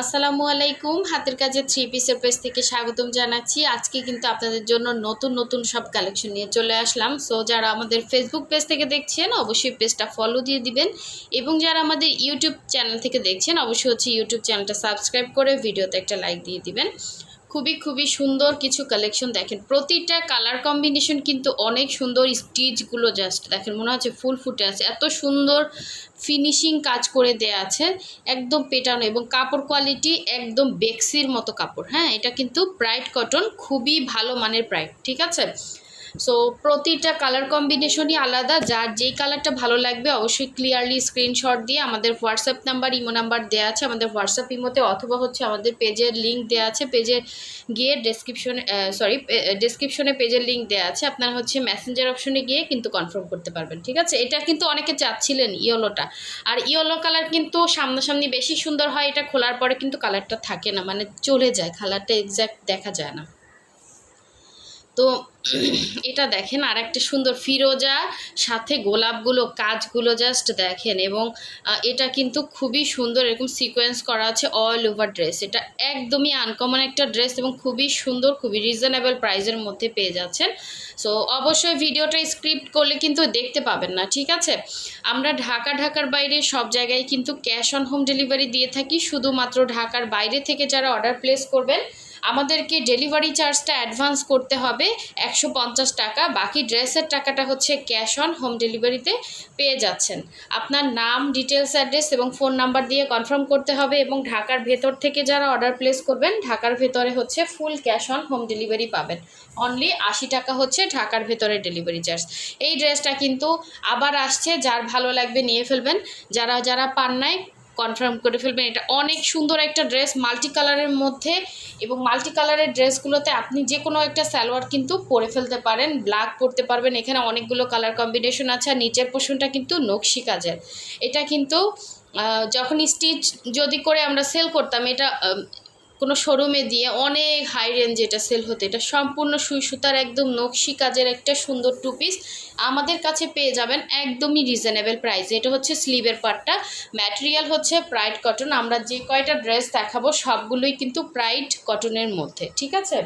আসসালামু আলাইকুম। হাতের কাজে থ্রি পিসের পেজ থেকে স্বাগতম জানাচ্ছি। আজকে কিন্তু আপনাদের জন্য নতুন নতুন সব কালেকশন নিয়ে চলে আসলাম। সো যারা আমাদের ফেসবুক পেজ থেকে দেখছেন, অবশ্যই পেজটা ফলো দিয়ে দিবেন। এবং যারা আমাদের ইউটিউব চ্যানেল থেকে দেখছেন, অবশ্যই হচ্ছে ইউটিউব চ্যানেলটা সাবস্ক্রাইব করে ভিডিওতে একটা লাইক দিয়ে দিবেন। খুবই খুবই সুন্দর কিছু কালেকশন দেখেন। প্রতিটা কালার কম্বিনেশন কিন্তু অনেক সুন্দর স্টিচগুলো জাস্ট দেখেন, মনে হচ্ছে ফুল ফুটে আছে। এত সুন্দর ফিনিশিং কাজ করে দেয়া আছে, একদম পেটানো এবং কাপড় কোয়ালিটি একদম বেক্সির মতো কাপড়। হ্যাঁ এটা কিন্তু ব্রাইট কটন খুবই ভালো মানের ব্রাইট ঠিক আছে? সো প্রতিটা কালার কম্বিনেশনই আলাদা। যার যেই কালারটা ভালো লাগবে, অবশ্যই ক্লিয়ারলি স্ক্রিনশট দিয়ে আমাদের হোয়াটসঅ্যাপ নাম্বার ইমো নাম্বার দেওয়া আছে। আমাদের হোয়াটসঅ্যাপ ইমোতে অথবা হচ্ছে আমাদের পেজের লিঙ্ক দেওয়া আছে। পেজে গিয়ে ডেসক্রিপশনে সরি ডেসক্রিপশনে পেজের লিঙ্ক দেওয়া আছে। আপনারা হচ্ছে মেসেঞ্জার অপশনে গিয়ে কিন্তু কনফার্ম করতে পারবেন, ঠিক আছে? এটা কিন্তু অনেকে চাচ্ছিলেন ইয়েলোটা। আর ইয়েলো কালার কিন্তু সামনাসামনি বেশি সুন্দর হয়, এটা খোলার পরে কিন্তু কালারটা থাকে না। মানে চলে যায় কালারটা এক্স্যাক্ট দেখা যায় না। তো এটা দেখেন আর একটা সুন্দর ফিরোজা, সাথে গোলাপগুলো, কাজগুলো জাস্ট দেখেন এবং এটা কিন্তু খুবই সুন্দর এরকম সিকোয়েন্স করা আছে অল ওভার ড্রেস এটা একদমই আনকমন একটা ড্রেস এবং খুবই সুন্দর, খুবই রিজনেবল প্রাইসের মধ্যে পেয়ে যাচ্ছেন। সো অবশ্যই ভিডিওটা স্ক্রিপ্ট করলে কিন্তু দেখতে পাবেন না, ঠিক আছে? আমরা ঢাকা, ঢাকার বাইরে সব জায়গায় কিন্তু ক্যাশ অন হোম ডেলিভারি দিয়ে থাকি। শুধুমাত্র ঢাকার বাইরে থেকে যারা অর্ডার প্লেস করবেন আমাদেরকে ডেলিভারি চার্জটা অ্যাডভান্স করতে হবে একশো পঞ্চাশ টাকা, বাকি ড্রেসের টাকাটা হচ্ছে ক্যাশ অন হোম ডেলিভারিতে পেয়ে যাচ্ছেন। আপনার নাম, ডিটেলস অ্যাড্রেস এবং ফোন নাম্বার দিয়ে কনফার্ম করতে হবে এবং ঢাকার ভেতর থেকে যারা অর্ডার প্লেস করবেন, ঢাকার ভেতরে হচ্ছে full cash on home delivery পাবেন। অনলি আশি টাকা হচ্ছে ঢাকার ভেতরে ডেলিভারি চার্জ। এই ড্রেসটা কিন্তু আবার আসছে, যার ভালো লাগবে নিয়ে ফেলবেন। যারা যারা পান নাই কনফার্ম করে ফেলবেন। এটা অনেক সুন্দর একটা ড্রেস মাল্টি কালারের মধ্যে এবং মাল্টি কালারের ড্রেসগুলোতে আপনি যে কোনো একটা সালোয়ার কিন্তু পরে ফেলতে পারেন ব্ল্যাক পরতে পারবেন। এখানে অনেকগুলো কালার কম্বিনেশন আছে আর নিচের পোশনটা কিন্তু নকশি কাজের। এটা কিন্তু যখন স্টিচ যদি করে আমরা সেল করতাম, এটা কোনো শোরুমে দিয়ে অনেক হাই রেঞ্জে এটা সেল হতে। এটা সম্পূর্ণ সুই সুতার একদম নকশি কাজের একটা সুন্দর টু পিস আমাদের কাছে পেয়ে যাবেন একদমই রিজনেবল প্রাইসে এটা হচ্ছে স্লিভের পার্টটা ম্যাটেরিয়াল হচ্ছে প্রাইড কটন আমরা যে কয়টা ড্রেস দেখাবো সবগুলোই কিন্তু প্রাইড কটনের মধ্যে। ঠিক আছে?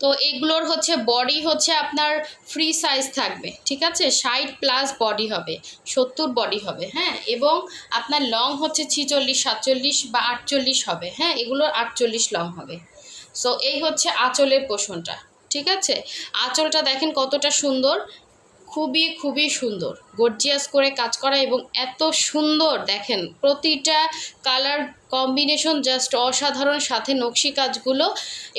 তো এগুলোর হচ্ছে বডি হচ্ছে আপনার ফ্রি সাইজ থাকবে, ঠিক আছে? ষাট প্লাস বডি হবে, সত্তর বডি হবে হ্যাঁ? এবং আপনার লং হচ্ছে ছিচল্লিশ, সাতচল্লিশ বা আটচল্লিশ হবে হ্যাঁ? এগুলোর আটচল্লিশ লং হবে। সো এই হচ্ছে আঁচলের পোষণটা, ঠিক আছে? আঁচলটা দেখেন কতটা সুন্দর খুবই খুবই সুন্দর। গর্জিয়াস করে কাজ করা এবং এত সুন্দর, দেখেন, প্রতিটা কালার কম্বিনেশন জাস্ট অসাধারণ, সাথে নকশি কাজগুলো।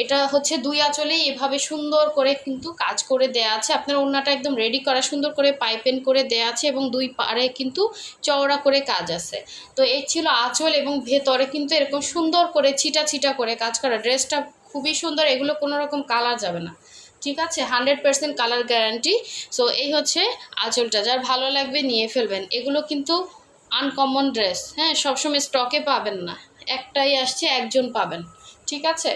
এটা হচ্ছে দুই আঁচলেই এভাবে সুন্দর করে কিন্তু কাজ করে দেয়া আছে। আপনার ওড়নাটা একদম রেডি করা, সুন্দর করে পাইপেন করে দেয়া আছে এবং দুই পাড়ে কিন্তু চওড়া করে কাজ আছে। তো এই ছিল আঁচল এবং ভেতরে কিন্তু এরকম সুন্দর করে ছিটা ছিটা করে কাজ করা। ড্রেসটা খুবই সুন্দর, এগুলো কোনো রকম কালার যাবে না। ঠিক আছে? Hundred percent colour guarantee. So এই হচ্ছে আঁচলটা। যার ভালো লাগবে নিয়ে ফেলবেন। এগুলো কিন্তু আনকমন ড্রেস হ্যাঁ সবসময় স্টকে পাবেন না। একটাই আসছে, একজন পাবেন। ঠিক আছে?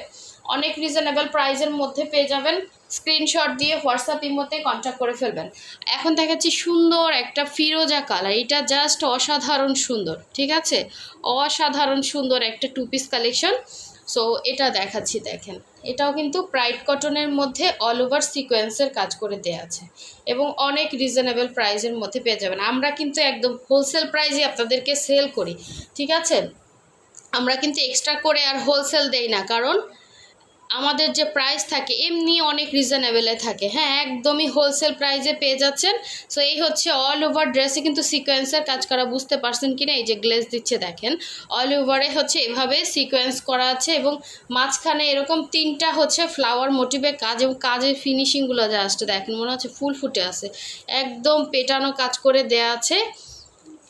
অনেক রিজনেবল প্রাইজের মধ্যে পেয়ে যাবেন। স্ক্রিনশট দিয়ে হোয়াটসঅ্যাপ ইমোতে কন্ট্যাক্ট করে ফেলবেন। এখন দেখাচ্ছি সুন্দর একটা ফিরোজা কালার। এটা জাস্ট অসাধারণ সুন্দর। ঠিক আছে? অসাধারণ সুন্দর একটা টু পিস কালেকশন সো এটা দেখাচ্ছি, দেখেন। এটাও কিন্তু প্রাইড কটনের মধ্যে অল ওভার সিকোয়েন্সের কাজ করে দেওয়া আছে। এবং অনেক রিজনেবল প্রাইজের মধ্যে পেয়ে যাবেন। আমরা কিন্তু একদম হোলসেল প্রাইজে আপনাদেরকে সেল করি, ঠিক আছে? আমরা কিন্তু এক্সট্রা করে আর হোলসেল দেই না, কারণ আমাদের যে প্রাইস থাকে, এমনি অনেক রিজনেবেলে থাকে। হ্যাঁ একদমই হোলসেল প্রাইসে পেয়ে যাচ্ছেন। সো এই হচ্ছে অল ওভার ড্রেসে কিন্তু সিকোয়েন্সের কাজ করা, বুঝতে পারছেন কি না? এই যে গ্লেজ দিচ্ছে, দেখেন। অল ওভারে হচ্ছে এভাবে সিকোয়েন্স করা আছে এবং মাঝখানে এরকম তিনটা হচ্ছে ফ্লাওয়ার মোটিভে কাজ এবং কাজের ফিনিশিংগুলো জাস্ট দেখেন, মনে হচ্ছে ফুল ফুটে আছে। একদম পেটানো কাজ করে দেয়া আছে।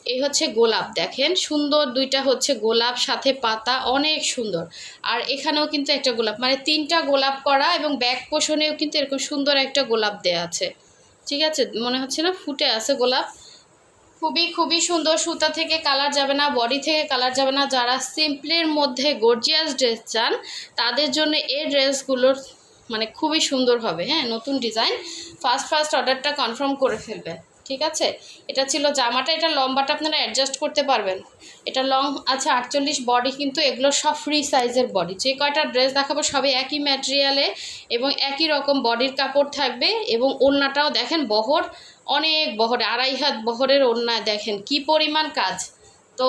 এই হচ্ছে গোলাপ, দেখেন। সুন্দর দুইটা হচ্ছে গোলাপ, সাথে পাতা, অনেক সুন্দর। আর এখানেও কিন্তু একটা গোলাপ মানে তিনটা গোলাপ করা এবং ব্যাক পোষণেও কিন্তু এরকম সুন্দর একটা গোলাপ দেয়া আছে। ঠিক আছে? মনে হচ্ছে না ফুটে আছে গোলাপ। খুবই খুবই সুন্দর। সুতা থেকে কালার যাবে না, বডি থেকে কালার যাবে না। যারা সিম্পলের মধ্যে গর্জিয়াস ড্রেস চান, তাদের জন্য এই ড্রেসগুলোর মানে খুবই সুন্দর হবে হ্যাঁ? নতুন ডিজাইন। ফার্স্ট ফার্স্ট অর্ডারটা কনফার্ম করে ফেলবে। ঠিক আছে? এটা ছিল জামাটা, এটা লম্বাটা আপনারা অ্যাডজাস্ট করতে পারবেন। এটা লং আছে আটচল্লিশ বডি কিন্তু এগুলো সব ফ্রি সাইজের বডি যে কয়টা ড্রেস দেখাবো সবই একই ম্যাটেরিয়ালে এবং একই রকম বডির কাপড় থাকবে এবং ওড়নাটাও দেখেন বহর, অনেক বহরে, আড়াই হাত বহরের ওড়না দেখেন কি পরিমাণ কাজ। তো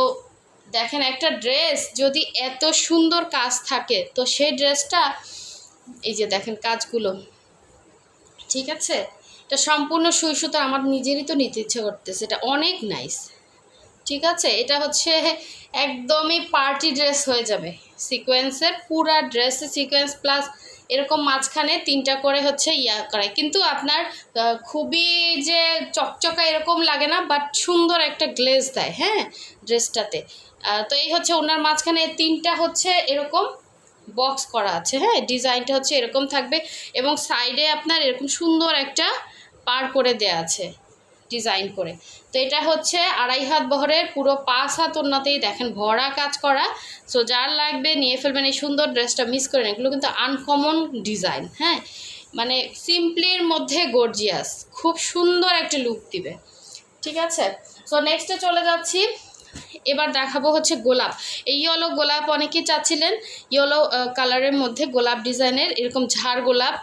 দেখেন একটা ড্রেস যদি এত সুন্দর কাজ থাকে, তো সেই ড্রেসটা এই যে দেখেন কাজগুলো, ঠিক আছে? এটা সম্পূর্ণ সুই সুতো আমার নিজেরই তো নিতে ইচ্ছে করতেছে, এটা অনেক নাইস ঠিক আছে? এটা হচ্ছে একদমই পার্টি ড্রেস হয়ে যাবে। সিকোয়েন্সের পুরা ড্রেসে সিকোয়েন্স প্লাস এরকম মাঝখানে তিনটা করে হচ্ছে ইয়া করে কিন্তু আপনার খুবই যে চকচকা এরকম লাগে না বাট সুন্দর একটা গ্লেজ দেয় হ্যাঁ? ড্রেসটাতে তো এই হচ্ছে ওনার মাঝখানে তিনটা হচ্ছে এরকম বক্স করা আছে হ্যাঁ? ডিজাইনটা হচ্ছে এরকম থাকবে এবং সাইডে আপনার এরকম সুন্দর একটা পার করে দেয়া আছে ডিজাইন করে। তো এটা হচ্ছে আড়াই হাত বহরের, পুরো পাঁচ হাত ওনাতেই দেখেন ভরা কাজ করা। সো যার লাগবে নিয়ে ফেলবেন এই সুন্দর ড্রেসটা মিস করেন এগুলো কিন্তু আনকমন ডিজাইন হ্যাঁ? মানে সিম্পলির মধ্যে গর্জিয়াস খুব সুন্দর একটা লুক দিবে। ঠিক আছে? সো নেক্সটে চলে যাচ্ছি। এবার দেখাবো হচ্ছে গোলাপ। এই ইয়েলো গোলাপ অনেকেই চাচ্ছিলেন ইয়েলো কালারের মধ্যে গোলাপ ডিজাইনের এরকম ঝাড় গোলাপ।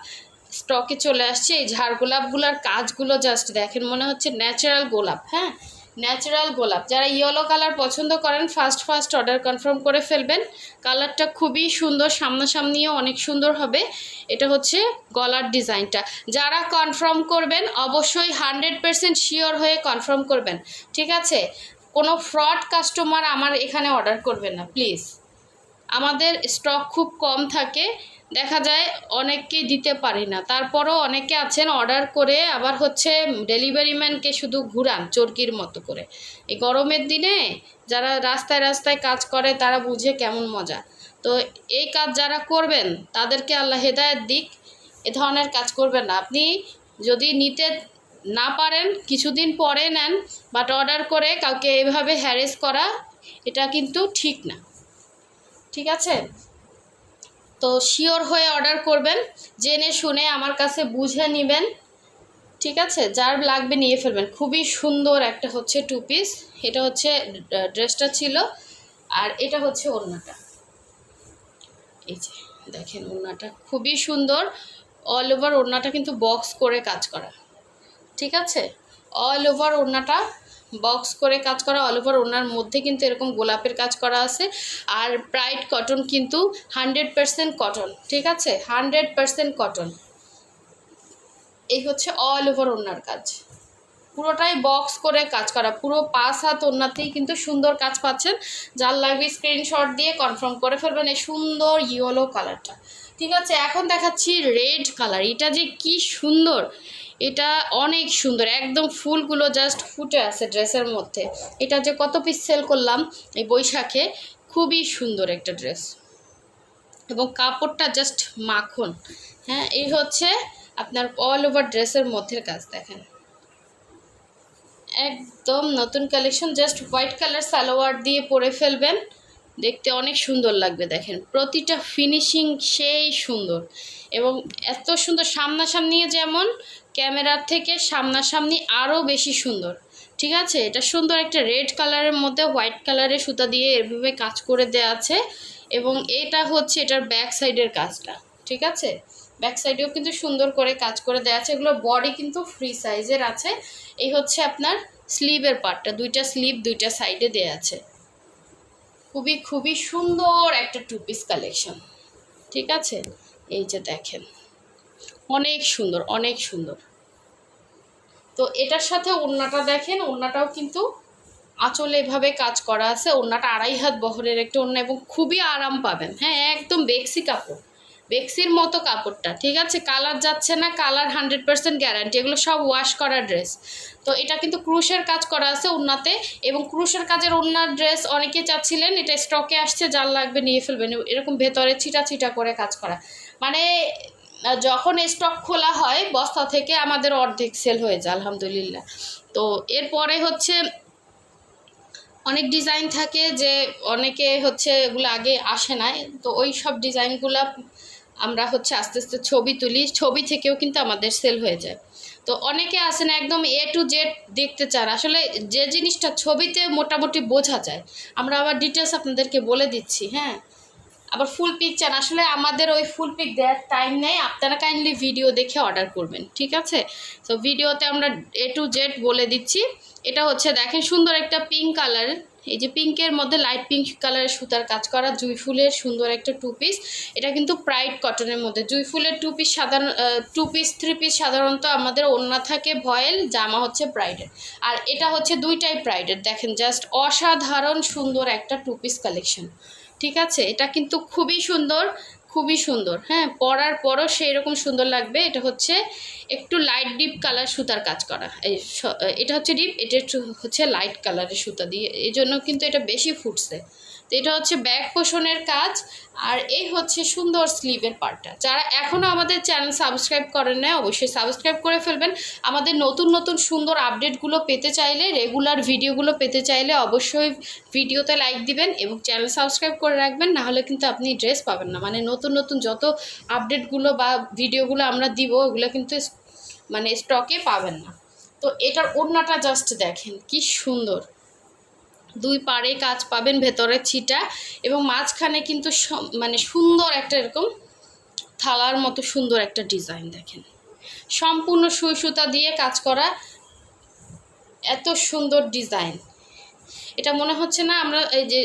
স্টকে চলে আসছে। এই ঝাড় গোলাপগুলোর কাজগুলো জাস্ট দেখেন, মনে হচ্ছে ন্যাচারাল গোলাপ হ্যাঁ? ন্যাচারাল গোলাপ। যারা ইয়েলো কালার পছন্দ করেন ফার্স্ট ফার্স্ট অর্ডার কনফার্ম করে ফেলবেন। কালারটা খুবই সুন্দর, সামনাসামনিও অনেক সুন্দর হবে। এটা হচ্ছে গলার ডিজাইনটা যারা কনফার্ম করবেন, অবশ্যই হান্ড্রেড পারসেন্ট শিওর হয়ে কনফার্ম করবেন। ঠিক আছে? কোনো ফ্রড কাস্টমার আমার এখানে অর্ডার করবেন না প্লিজ আমাদের স্টক খুব কম থাকে। দেখা যায় অনেককে দিতে পারি না। তারপরও অনেকে আছেন অর্ডার করে আবার হচ্ছে ডেলিভারি ম্যানকে শুধু ঘুরান চরকির মতো করে। এই গরমের দিনে যারা রাস্তায় রাস্তায় কাজ করে তারা বুঝে কেমন মজা। তো এই কাজ যারা করবেন তাদেরকে আল্লাহ হেদায়েত দিক, এ ধরনের কাজ করবেন না। আপনি যদি নিতে না পারেন, কিছুদিন পরে নেন বাট অর্ডার করে কাউকে এভাবে হ্যারেস করা, এটা কিন্তু ঠিক না। ঠিক আছে? তো শিওর হয়ে অর্ডার করবেন, জেনে শুনে আমার কাছে বুঝে নেবেন, ঠিক আছে? যার লাগবে নিয়ে ফেলবেন। খুবই সুন্দর একটা হচ্ছে টু পিস এটা হচ্ছে ড্রেসটা ছিল, আর এটা হচ্ছে ওড়নাটা। এই যে, দেখেন ওড়নাটা খুবই সুন্দর অল ওভার ওড়নাটা কিন্তু বক্স করে কাজ করা, ঠিক আছে? অল ওভার ওড়নাটা বক্স করে কাজ করা অল ওভার ওড়নার মধ্যে কিন্তু এরকম গোলাপের কাজ করা আছে। আর প্রাইড কটন কিন্তু হান্ড্রেড পারসেন্ট কটন ঠিক আছে? হান্ড্রেড পারসেন্ট কটন এই হচ্ছে অল ওভার ওড়নার কাজ। পুরোটাই বক্স করে কাজ করা, পুরো পাঁচ হাত ওড়নাতেই কিন্তু সুন্দর কাজ পাচ্ছেন। যার লাগবে স্ক্রিনশট দিয়ে কনফার্ম করে ফেলবেন এই সুন্দর ইয়েলো কালারটা ঠিক আছে, এখন দেখাচ্ছি রেড কালার এটা যে কি সুন্দর! এটা অনেক সুন্দর, একদম ফুলগুলো জাস্ট ফুটে আছে ড্রেসের মধ্যে। এটা যে কত পিস সেল করলাম এই বৈশাখে, খুবই সুন্দর একটা ড্রেস এবং কাপড়টা জাস্ট মাখন। হ্যাঁ এই হচ্ছে আপনার অল ওভার ড্রেসের মধ্যে কাজ, দেখেন। একদম নতুন collection just white colour salwar দিয়ে পরে ফেলবেন। দেখতে অনেক সুন্দর লাগবে দেখেন। প্রতিটা ফিনিশিং সেই সুন্দর। এবং এত সুন্দর সামনাসামনি যেমন, ক্যামেরার থেকে সামনাসামনি আরও বেশি সুন্দর। ঠিক আছে? এটা সুন্দর একটা রেড কালারের মধ্যে হোয়াইট কালারের সুতা দিয়ে এভাবে কাজ করে দেওয়া আছে। এবং এটা হচ্ছে এটার ব্যাক সাইডের কাজটা। ঠিক আছে? ব্যাক সাইডেও কিন্তু সুন্দর করে কাজ করে দেওয়া আছে। এগুলো বডি কিন্তু ফ্রি সাইজের আছে। এই হচ্ছে আপনার স্লিভের পার্টটা দুইটা স্লিভ দুইটা সাইডে দেওয়া আছে। খুবই খুবই সুন্দর একটা টু পিস কালেকশন ঠিক আছে? এই যে দেখেন। অনেক সুন্দর অনেক সুন্দর। তো এটার সাথে ওড়নাটা দেখেন, ওড়নাটাও কিন্তু আঁচলে এভাবে কাজ করা আছে। ওড়নাটা আড়াই হাত বহরের একটা ওড়না এবং খুবই আরাম পাবেন। হ্যাঁ একদম বেক্সি কাপড়। বেক্সির মতো কাপড়টা, ঠিক আছে? কালার যাচ্ছে না কালার হান্ড্রেড পার্সেন্ট গ্যারান্টি এগুলো সব ওয়াশ করা ড্রেস তো এটা কিন্তু ক্রুশের কাজ করা আছে ওড়নাতে এবং ক্রুশের কাজের ওড়নার ড্রেস অনেকে চাচ্ছিলেন, এটা স্টকে আসছে, যার লাগবে নিয়ে ফেলবেন। এরকম ভেতরে ছিটা ছিটা করে কাজ করা। মানে যখন স্টক খোলা হয়, বস্তা থেকে আমাদের অর্ধেক সেল হয়ে যায়, আলহামদুলিল্লাহ। তো এরপরে হচ্ছে, অনেক ডিজাইন থাকে যে অনেকে হচ্ছে এগুলো আগে আসে না তো ওই সব ডিজাইনগুলো আমরা হচ্ছে আস্তে আস্তে ছবি তুলি, ছবি থেকেও কিন্তু আমাদের সেল হয়ে যায়। তো অনেকে আছেন একদম এ টু জেড দেখতে চান। আসলে যে জিনিসটা ছবিতে মোটামুটি বোঝা যায়, আমরা আবার ডিটেলস আপনাদেরকে বলে দিচ্ছি হ্যাঁ? আবার ফুল পিক চান আসলে আমাদের ওই ফুল পিক দেওয়ার টাইম নেই, আপনারা কাইন্ডলি ভিডিও দেখে অর্ডার করবেন, ঠিক আছে? তো ভিডিওতে আমরা এ টু জেড বলে দিচ্ছি। এটা হচ্ছে, দেখেন সুন্দর একটা পিঙ্ক কালার এই যে পিঙ্কের মধ্যে লাইট পিঙ্ক কালারের সুতার কাজ করা, জুই ফুলের সুন্দর একটা টু পিস এটা কিন্তু প্রাইড কটনের মধ্যে। জুই ফুলের টু পিস সাধারণ টু পিস থ্রি পিস সাধারণত আমাদের ওড়না থাকে ভয়েল, জামা হচ্ছে প্রাইডের আর এটা হচ্ছে দুইটাই প্রাইডের দেখেন জাস্ট অসাধারণ সুন্দর একটা টু পিস কালেকশন ঠিক আছে? এটা কিন্তু খুবই সুন্দর। খুবই সুন্দর। হ্যাঁ পরার পরও সেই রকম সুন্দর লাগবে। এটা হচ্ছে একটু লাইট ডিপ কালার সুতার কাজ করা। এই এটা হচ্ছে ডিপ এটা হচ্ছে লাইট কালারের সুতা দিয়ে। এই জন্য কিন্তু এটা বেশি ফুটছে। এটা হচ্ছে ব্যাক পোষণের কাজ, আর এই হচ্ছে সুন্দর স্লিভের পার্টটা যারা এখনও আমাদের চ্যানেল সাবস্ক্রাইব করেন না অবশ্যই সাবস্ক্রাইব করে ফেলবেন। আমাদের নতুন নতুন সুন্দর আপডেটগুলো পেতে চাইলে রেগুলার ভিডিওগুলো পেতে চাইলে অবশ্যই ভিডিওতে লাইক দিবেন এবং চ্যানেল সাবস্ক্রাইব করে রাখবেন, নাহলে কিন্তু আপনি ড্রেস পাবেন না। মানে নতুন নতুন যত আপডেটগুলো বা ভিডিওগুলো আমরা দিব, ওগুলো কিন্তু মানে স্টকে পাবেন না। তো এটার ওড়নাটা জাস্ট দেখেন, কি সুন্দর। দুই পাড়ে কাজ পাবেন ভেতরে ছিটা এবং মাঝখানে কিন্তু মানে সুন্দর একটা এরকম থালার মতো সুন্দর একটা ডিজাইন দেখেন। সম্পূর্ণ সুই সুতা দিয়ে কাজ করা এত সুন্দর ডিজাইন। এটা মনে হচ্ছে না আমরা এই যে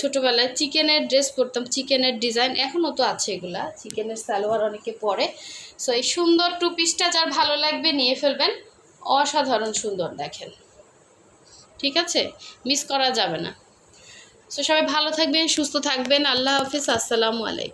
ছোটোবেলায় চিকেনের ড্রেস পরতাম, চিকেনের ডিজাইন এখনও তো আছে এগুলা, চিকেনের সালোয়ার অনেকে পরে। সো এই সুন্দর টু পিসটা যার ভালো লাগবে নিয়ে ফেলবেন, অসাধারণ সুন্দর দেখেন। ঠিক আছে? মিস করা যাবে না। সো সবাই ভালো থাকবেন, সুস্থ থাকবেন। আল্লাহ হাফিজ। আসসালামু আলাইকুম।